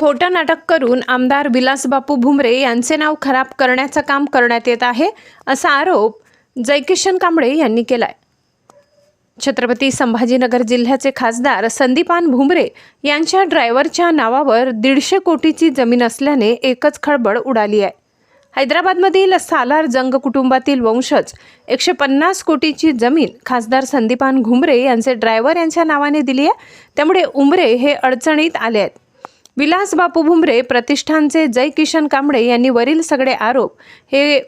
खोटं नाटक करून आमदार विलासबापू भुमरे यांचे नाव खराब करण्याचं काम करण्यात येत आहे असा आरोप जयकिशन कांबळे यांनी केलाय. छत्रपती संभाजीनगर जिल्ह्याचे खासदार संदीपान भुमरे यांच्या ड्रायव्हरच्या नावावर दीडशे कोटीची जमीन असल्याने एकच खळबळ उडाली आहे. हैदराबादमधील सालार जंग कुटुंबातील वंशज एकशे पन्नास कोटीची जमीन खासदार संदीपान घुमरे यांचे ड्रायव्हर यांच्या नावाने दिली आहे. त्यामुळे उमरे हे अडचणीत आले आहेत. विलास बापू भुमरे प्रतिष्ठानचे जय किशन कांबळे यांनी वरील सगळे आरोप हे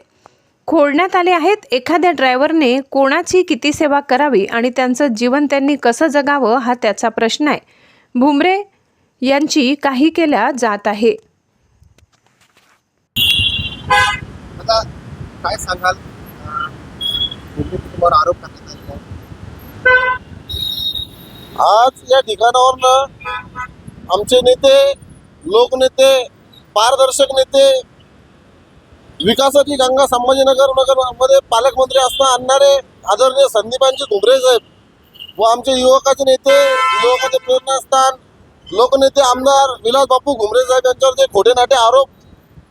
खोडण्यात आले आहेत. एखाद्या ड्रायव्हरने कोणाची किती सेवा करावी आणि त्यांचं जीवन त्यांनी कसं जगावं हा त्याचा प्रश्न आहे. भुमरे यांची काही केल्या जात आहे. आता काय सांगाल? आरोप करण्यात आलेला आहे. आज या ठिकाणावर आमचे नेते लोकनेते पारदर्शक नेते विकासाची गंगा संभाजीनगर नगरमध्ये पालकमंत्री असता आणणारे आदरणीय संदीपांचे घुमरे साहेब व आमचे युवकाचे नेते युवकाचे प्रेरणास्थान लोकनेते आमदार विलास बापू घुमरे साहेब यांच्यावर जे खोटे नाटे आरोप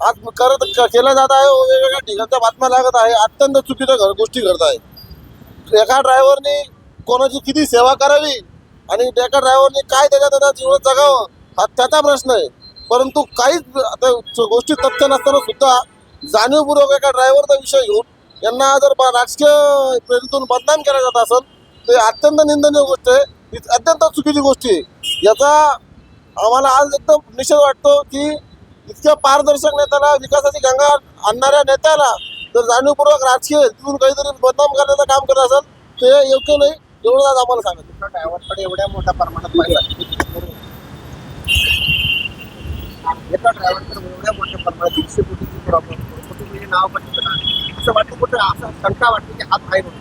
आज करत केला जात आहे वेगवेगळ्या ठिकाणच्या बातम्या लागत आहे अत्यंत चुकीच्या घ- गोष्टी घडत आहे एका ड्रायव्हरने कोणाची किती सेवा करावी आणि डेका ड्रायव्हरने काय त्याच्या त्याच्या जीवन जगावं हा त्याचा प्रश्न आहे. परंतु काहीच आता गोष्टी तथ्य नसताना सुद्धा जाणीवपूर्वक एका ड्रायव्हरचा विषय घेऊन यांना जर बा- राजकीय प्रेरितून बदनाम केला जात असेल ते अत्यंत निंदनीय गोष्ट आहे. ही अत्यंत चुकीची गोष्ट आहे. याचा आम्हाला आज एकदम निषेध वाटतो की इतक्या पारदर्शक नेत्याला विकासाची गंगा आणणाऱ्या नेत्याला जर जाणीवपूर्वक राजकीय हेतून काहीतरी बदनाम करण्याचं काम करत असेल ते योग्य नाही. एवढं आज आम्हाला सांगत ड्रायव्हरकडे एवढ्या मोठ्या प्रमाणात पैसा एका ड्रायव्हरकडे एवढ्या मोठ्या प्रमाणात दीडशे कोटीची प्रॉब्लेम कुटुंबीचे नाव पण असं वाटतं कुठं असं शंका वाटते की हात आहे म्हणून.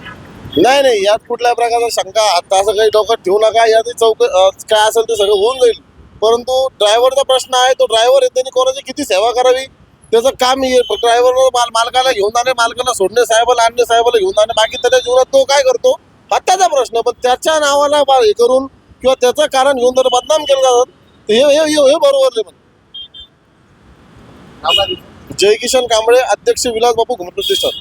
नाही नाही यात कुठल्या प्रकारचा शंका आता असं काही डोक्यात ठेवू नका यात चौक काय असेल ते सगळं होऊन जाईल. परंतु ड्रायव्हरचा प्रश्न आहे तो ड्रायव्हर आहे त्यांनी कोणाची किती सेवा करावी? त्याचं काम ड्रायव्हर माल मालकाला घेऊन जाणे मालकाला सोडणे साहेबाला आणणे साहेबाला घेऊन जाणे बाकी त्याच्या जीवनात तो काय करतो? हा त्याचा प्रश्न पण त्याच्या नावाला हे करून किंवा त्याचं कारण घेऊन जर बदनाम केलं जातात तर हे हे हे- बरोबर नाही पण नावला दिसतं. जय किशन कांबळे अध्यक्ष विलास बापू घुमट प्रतिष्ठान